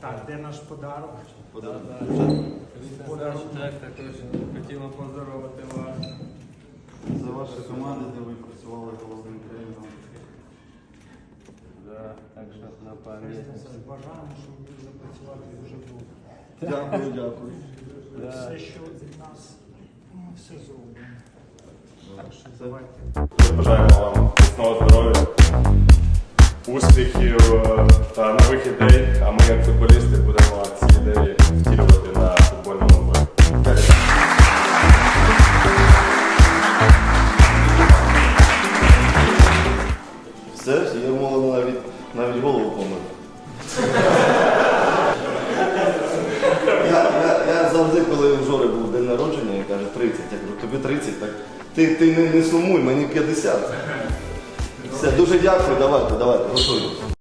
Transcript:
Так, де наш подарок? Подарунок. Подарунок також хотіла поздоровити вас. За ваші команди, де ви працювали головним тренером. Да, так що на пам'ять. Бажаємо, щоб ви запрацювати дуже довго. Дякую, дякую. Все, що від нас, ми все. Так що давайте. Бажаємо вам міцного здоров'я, успіхів е, та нових ідей. Як футболісти, будемо ці ідеї втілювати на футбольному полі. Все, я мало навіть, навіть голову помив. я, завжди, коли у Жори був день народження, він каже 30. Я кажу, тобі 30, так ти, ти не, не сумуй, мені 50. Все, дуже дякую, давайте, давайте, готуйтесь.